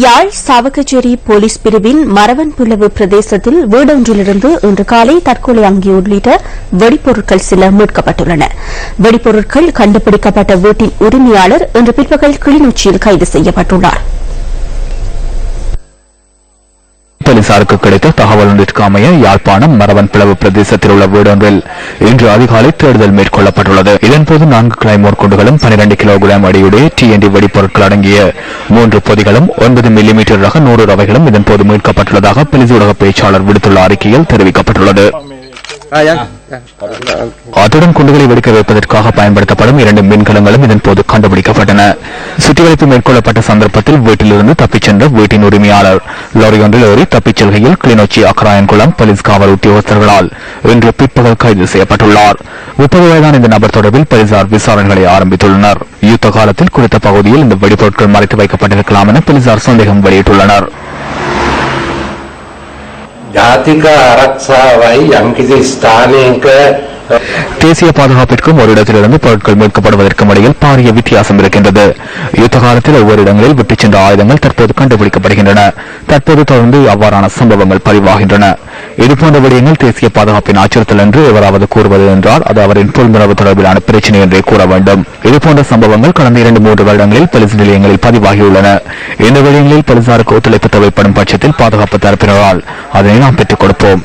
யாழ் Chavakachcheri police பிரிவின் மரவன்புலவு பிரதேசத்தில் வீடொன்றிலிருந்து இன்று காலை தற்கொலை அங்கி உள்ளிட்ட வெடிப்பொருட்கள் சில மீட்கப்பட்டுள்ளன. வெடிப்பொருட்கள் கண்டுபிடிக்கப்பட்ட வீட்டின் உரிமையாளர் இன்று பிற்பகல் கிளிநொச்சியில் கைது செய்யப்பட்டுள்ளாா் போலீசாருக்கு கிடைத்த தகவல் ஒன்றிற்கு அமைய யாழ்ப்பாணம் மரவன் பிளவு பிரதேசத்தில் உள்ள வீடொன்றில் இன்று அதிகாலை தேடுதல் மேற்கொள்ளப்பட்டுள்ளது. இதன்போது நான்கு கிளைமோர் குண்டுகளும் பனிரெண்டு கிலோகிராம் அடியுடைய டிஎன்டி வெடிப்பொருட்கள் அடங்கிய மூன்று பொதிகளும் ஒன்பது மில்லிமீட்டர் ரக நூறு ரவைகளும் இதன்போது மீட்கப்பட்டுள்ளதாக பிலிசூடக பேச்சாளர் விடுத்துள்ள அறிக்கையில் தெரிவிக்கப்பட்டுள்ளது. அத்துடன் குண்டுகளை வெடிக்க வைப்பதற்காக பயன்படுத்தப்படும் இரண்டு மின்கலங்களும் இதன் போது கண்டுபிடிக்கப்பட்டன. சுத்திகரிப்பு மேற்கொள்ளப்பட்ட சந்தர்ப்பத்தில் வீட்டிலிருந்து தப்பிச் சென்ற வீட்டின் உரிமையாளர் லாரி ஒன்றில் ஏறி தப்பிச் செல்கையில் கிளிநொச்சி அக்கராயன்குளம் போலீஸ் காவல் உத்தியோகஸ்தர்களால் இன்று பிற்பகல் கைது செய்யப்பட்டுள்ளார். முப்பது வயதான இந்த நபர் தொடர்பில் போலீசார் விசாரணைகளை ஆரம்பித்துள்ளனர். யுத்த காலத்தில் குறித்த பகுதியில் இந்த வெடிபொருட்கள் மறைத்து வைக்கப்பட்டிருக்கலாம் என போலீசார் சந்தேகம் வெளியிட்டுள்ளனர். ජාතික ආරක්ෂාවයි යම්කිසි ස්ථානයක தேசிய பாதுகாப்பிற்கும் ஒரு இடத்திலிருந்து பொருட்கள் மீட்கப்படுவதற்கும் இடையில் பாரிய வித்தியாசம் இருக்கின்றது. யுத்த காலத்தில் ஒவ்வொரு இடங்களில் விட்டுச் சென்ற ஆயுதங்கள் தற்போது கண்டுபிடிக்கப்படுகின்றன. தற்போது தொடர்ந்து அவ்வாறான சம்பவங்கள் பதிவாகின்றன. இதுபோன்ற விடயங்கள் தேசிய பாதுகாப்பின் அச்சுறுத்தல் என்று எவராவது கூறுவது என்றால் அது அவரின் புல்முறவு தொடர்பிலான பிரச்சினை என்றே கூற வேண்டும். இதுபோன்ற சம்பவங்கள் கடந்த இரண்டு மூன்று வருடங்களில் பலிசு நிலையங்களில் பதிவாகியுள்ளன. இந்த விடயங்களில் பலிசாருக்கு ஒத்துழைப்பு தேவைப்படும் பட்சத்தில் பாதுகாப்பு தரப்பினரால் அதனை நாம் பெற்றுக் கொடுப்போம்.